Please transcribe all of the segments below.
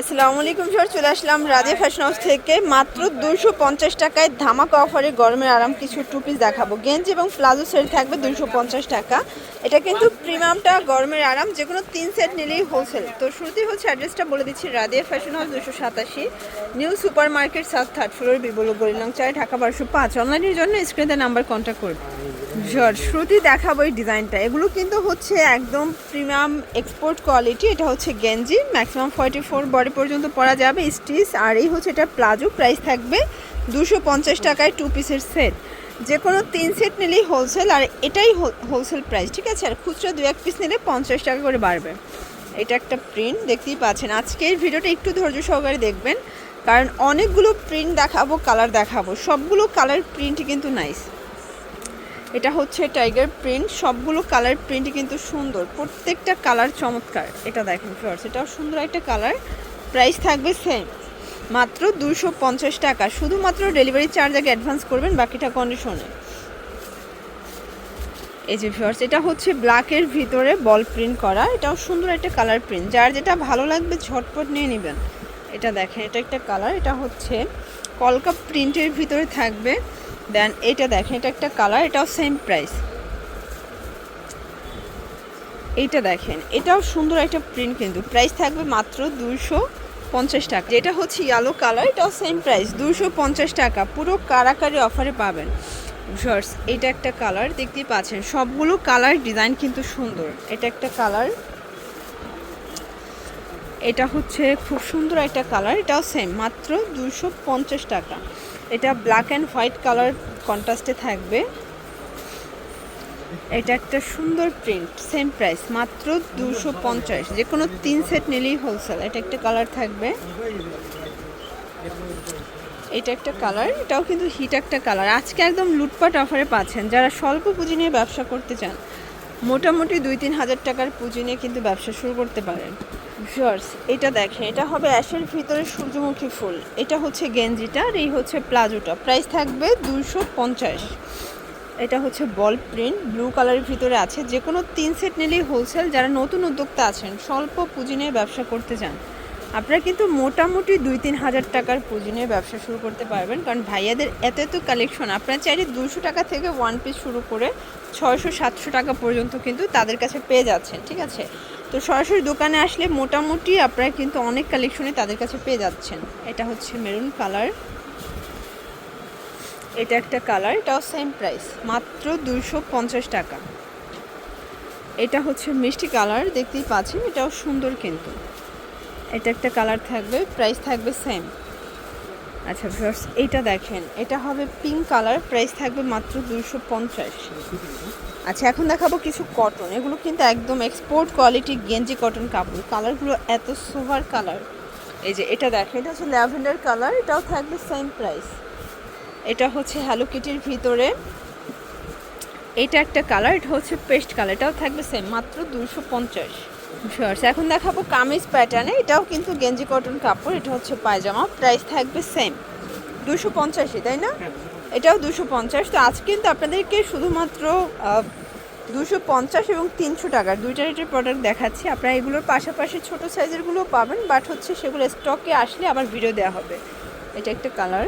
আসসালামু আলাইকুম স্যার চলে আসলাম রাজিয়া ফ্যাশন হাউস থেকে। মাত্র দুশো পঞ্চাশ টাকায় ধামাকা অফারে গরমের আরাম কিছু টু পিস দেখাবো। গেঞ্জি এবং প্লাজো সেট থাকবে দুশো পঞ্চাশ টাকা। এটা কিন্তু প্রিমিয়ামটা গরমের আরাম যে কোনো তিন সেট নিলেই হোলসেল তো শুরুতেই হচ্ছে অ্যাড্রেসটা বলে দিচ্ছি রাদিয়া ফ্যাশন হাউস দুশো সাতাশি new super market south third floor বিবল গরিলং চাই ঢাকা বারোশো পাঁচ। অনলাইনের জন্য স্ক্রিনে নাম্বার কন্ট্যাক্ট করবে। শ্রুতি দেখাবো এই ডিজাইনটা। এগুলো কিন্তু হচ্ছে একদম প্রিমিয়াম এক্সপোর্ট কোয়ালিটি এটা হচ্ছে গেঞ্জি। ম্যাক্সিমাম ফর্টি ফোর বডি পর্যন্ত পরা যাবে স্টিচ আর এই হচ্ছে এটা প্লাজো প্রাইস থাকবে দুশো পঞ্চাশ টাকায় টু পিসের সেট যে কোনো তিন সেট নিলেই হোলসেল আর এটাই হোলসেল প্রাইস ঠিক আছে? আর খুচরো দু এক পিস নিলে পঞ্চাশ টাকা করে বাড়বে। এটা একটা প্রিন্ট দেখতেই পাচ্ছেন। আজকের ভিডিওটা একটু ধৈর্য সহকারে দেখবেন, কারণ অনেকগুলো প্রিন্ট দেখাবো কালার দেখাবো। সবগুলো কালার প্রিন্টই কিন্তু নাইস এটা হচ্ছে টাইগার প্রিন্ট সবগুলো কালার প্রিন্টই কিন্তু সুন্দর। প্রত্যেকটা কালার চমৎকার। এটা দেখেন ফ্লোয়ার্স এটাও সুন্দর একটা কালার প্রাইস থাকবে সেম মাত্র দুশো পঞ্চাশ টাকা। শুধুমাত্র ডেলিভারি চার্জ আগে অ্যাডভান্স করবেন বাকিটা কন্ডিশনে এই যে ফিওর্স এটা হচ্ছে ব্ল্যাকের ভিতরে বল প্রিন্ট করা। এটাও সুন্দর একটা কালার প্রিন্ট যার যেটা ভালো লাগবে ঝটপট নিয়ে নেবেন। এটা দেখেন, এটা একটা কালার এটা হচ্ছে কলকা প্রিন্টের ভিতরে থাকবে। দেন এটা দেখেন, এটা একটা কালার এটাও সেম প্রাইস এইটা দেখেন, এটাও সুন্দর একটা প্রিন্ট কিন্তু। প্রাইস থাকবে মাত্র দুশো পঞ্চাশ টাকা। যেটা হচ্ছে ইয়েলো কালার এটাও সেম প্রাইস দুশো পঞ্চাশ টাকা। পুরো কারাকারি অফারে পাবেন। শর্টস এটা একটা কালার দেখতেই পাচ্ছেন। সবগুলো কালার ডিজাইন কিন্তু সুন্দর। এটা একটা কালার এটা হচ্ছে খুব সুন্দর একটা কালার এটাও সেম মাত্র দুশো পঞ্চাশ টাকা। এটা ব্ল্যাক অ্যান্ড হোয়াইট কালার কন্ট্রাস্টে থাকবে। এটা একটা সুন্দর প্রিন্ট সেম প্রাইস মাত্র দুশো পঞ্চাশ। যে কোনো তিন সেট নিলেই হোলসেল এটা একটা কালার থাকবে। এটা একটা কালার এটাও কিন্তু হিট একটা কালার আজকে একদম লুটপাট অফারে পাচ্ছেন, যারা স্বল্প পুঁজি নিয়ে ব্যবসা করতে চান, মোটামুটি দুই তিন হাজার টাকার পুঁজি নিয়ে কিন্তু ব্যবসা শুরু করতে পারেন। ভিউয়ার্স এটা দেখেন, এটা হবে অ্যাশের ভিতরে সূর্যমুখী ফুল। এটা হচ্ছে গেঞ্জিটা আর এই হচ্ছে প্লাজোটা। প্রাইস থাকবে দুশো পঞ্চাশ। এটা হচ্ছে বল প্রিন্ট ব্লু কালারের ভিতরে আছে। যে কোনো তিন সেট নিলেই হোলসেল যারা নতুন উদ্যোক্তা আছেন, স্বল্প পুঁজি নিয়ে ব্যবসা করতে চান, আপনারা কিন্তু মোটামুটি দুই তিন হাজার টাকার পুঁজি নিয়ে ব্যবসা শুরু করতে পারবেন। কারণ ভাইয়াদের এত এত কালেকশন আপনারা চাইলে দুশো টাকা থেকে ওয়ান পিস শুরু করে ছয়শো সাতশো টাকা পর্যন্ত কিন্তু তাদের কাছে পেয়ে যাচ্ছেন, ঠিক আছে? তো সরাসরি দোকানে আসলে মোটামুটি আপনারা কিন্তু অনেক কালেকশনে তাদের কাছে পেয়ে যাচ্ছেন। এটা হচ্ছে মেরুন কালার এটা একটা কালার এটাও সেম প্রাইস মাত্র পঞ্চাশ টাকা। এটা হচ্ছে মিষ্টি কালার দেখতেই পাচ্ছেন, এটাও সুন্দর কিন্তু। এটা একটা কালার থাকবে প্রাইস থাকবে সেম আচ্ছা ভিউয়ার্স, এইটা দেখেন। এটা হবে পিঙ্ক কালার প্রাইস থাকবে মাত্র দুশো পঞ্চাশ। আচ্ছা এখন দেখাবো কিছু কটন এগুলো কিন্তু একদম এক্সপোর্ট কোয়ালিটি গেঞ্জি কটন কাপড়। কালারগুলো এত সোভার কালার এই যে, এটা দেখেন, এটা হচ্ছে ল্যাভেন্ডার কালার এটাও থাকবে সেম প্রাইস এটা হচ্ছে হ্যালো কিটির ভিতরে। এটা একটা কালার এটা হচ্ছে পেস্ট কালার এটাও থাকবে সেম মাত্র দুশো পঞ্চাশ। ভিউয়ার্স এখন দেখাবো কামিজ প্যাটার্নে এটাও কিন্তু গেঞ্জি কটন কাপড় এটা হচ্ছে পায়জামা। প্রাইস থাকবে সেম দুশো পঞ্চাশই তাই না? এটাও দুশো পঞ্চাশ। তো আজ কিন্তু আপনাদেরকে শুধুমাত্র দুশো পঞ্চাশ এবং তিনশো টাকার দুইটা রেটের প্রোডাক্ট দেখাচ্ছি। আপনারা এগুলোর পাশাপাশি ছোট সাইজেরগুলো পাবেন বাট হচ্ছে সেগুলো স্টকে আসলে আবার ভিডিও দেওয়া হবে। এটা একটা কালার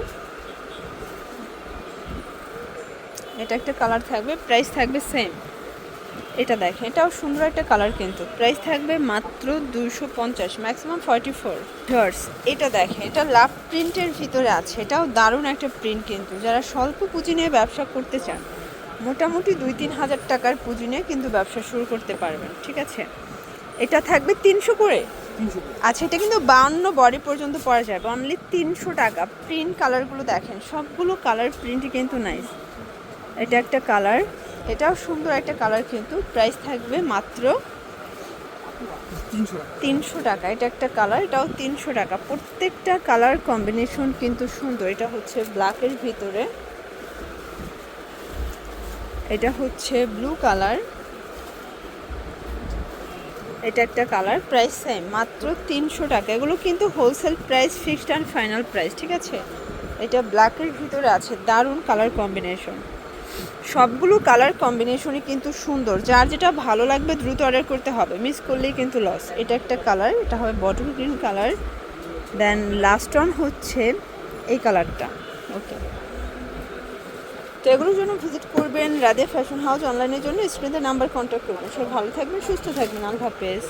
এটা একটা কালার থাকবে প্রাইস থাকবে সেম এটা দেখেন এটাও সুন্দর একটা কালার কিন্তু। প্রাইস থাকবে মাত্র দুশো পঞ্চাশ ম্যাক্সিমাম ফর্টি ফোর হার্স এটা দেখেন এটা লাভ প্রিন্টের ভিতরে আছে এটাও দারুণ একটা প্রিন্ট কিন্তু। যারা স্বল্প পুঁজি নিয়ে ব্যবসা করতে চান মোটামুটি দুই তিন হাজার টাকার পুঁজি নিয়ে কিন্তু ব্যবসা শুরু করতে পারবেন ঠিক আছে? এটা থাকবে তিনশো করে। আচ্ছা এটা কিন্তু বাউন্ন বডি পর্যন্ত পরা যাবে অনলি তিনশো টাকা। প্রিন্ট কালারগুলো দেখেন সবগুলো কালার প্রিন্টই কিন্তু নাইস এটা একটা কালার এটাও সুন্দর একটা কালার কিন্তু। প্রাইস থাকবে মাত্র তিনশো টাকা। এটা একটা কালার এটাও তিনশো টাকা। প্রত্যেকটা কালার কম্বিনেশন কিন্তু সুন্দর। এটা হচ্ছে ব্ল্যাকের ভিতরে। এটা হচ্ছে ব্লু কালার এটা একটা কালার প্রাইস সেম মাত্র তিনশো টাকা। এগুলো কিন্তু wholesale price fixed and final price ঠিক আছে? এটা ব্ল্যাকের ভিতরে আছে। দারুণ কালার কম্বিনেশন সবগুলো কালার কম্বিনেশনই কিন্তু সুন্দর। যার যেটা ভালো লাগবে দ্রুত অর্ডার করতে হবে। মিস করলেই কিন্তু লস এটা একটা কালার এটা হবে bottle green colour then last one হচ্ছে এই কালারটা ওকে তো এগুলোর জন্য ভিজিট করবেন রাধে ফ্যাশন হাউস অনলাইনের জন্য। স্ক্রিনের নাম্বার কন্ট্যাক্ট করবেন। সবাই ভালো থাকবেন, সুস্থ থাকবেন। আল্লাহ হাফেজ।